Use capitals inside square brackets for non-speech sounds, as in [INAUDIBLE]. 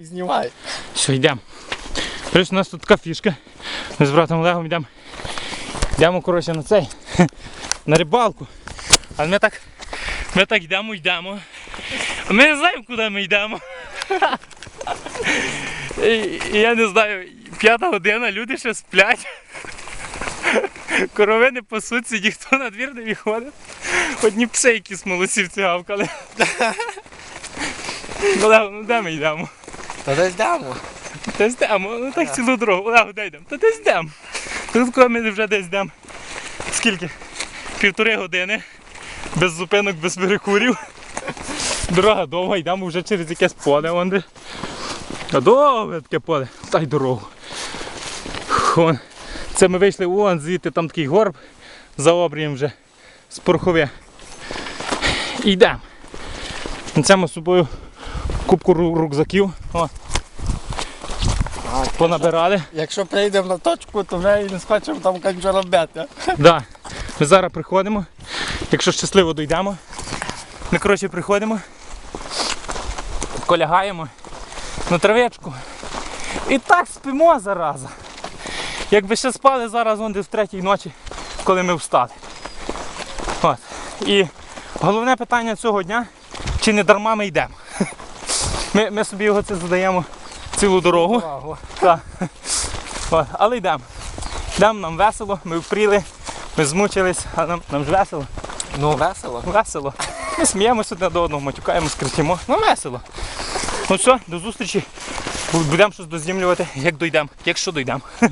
І знімай. Все, йдемо. Ось у нас тут така фішка. Ми з братом Олегом йдемо. Йдемо, коротше, на цей. [LAUGHS] На рибалку. Але ми так. Ми так йдемо, йдемо. Ми не знаємо, куди ми йдемо. [LAUGHS] І, я не знаю, п'ята година, люди ще сплять. [LAUGHS] Корови не пасуться, ніхто на двір не виходить. Одні пси якісь молодцівці гавкали. Олег, ну де ми йдемо? Та десь йдемо. Та йдемо, ну так цілу дорогу. Олег, де йдемо? Та десь йдемо. Тут коли ми вже десь йдемо. Скільки? Півтори години. Без зупинок, без перекурів. Дорога довга, йдемо вже через якесь поле. Вон довге таке поле. Та дорогу. Вон. Це ми вийшли вон звідти, там такий горб за обрієм вже з порохове. І йдемо. Несемо з собою кубку рюкзаків. О, понабирали. Якщо прийдемо на точку, то вже і не схочемо там конче робити. [LAUGHS] Да. Ми зараз приходимо. Якщо щасливо дійдемо. Ми коротше приходимо. Колягаємо на травичку. І так спимо зараза. Якби ще спали зараз вон десь в третій ночі, коли ми встали. От. І головне питання цього дня, чи не дарма ми йдемо. Ми, ми собі його це задаємо цілу дорогу. Так. Але йдемо. Йдемо, нам весело, ми впріли, ми змучились, а нам, нам ж весело. Ну, весело. Весело. Ми сміємося одне до одного, матюкаємо, кричимо. Ну весело. Ну все, до зустрічі. Будемо щось дознімлювати, як дійдемо, якщо дійдемо. [LAUGHS]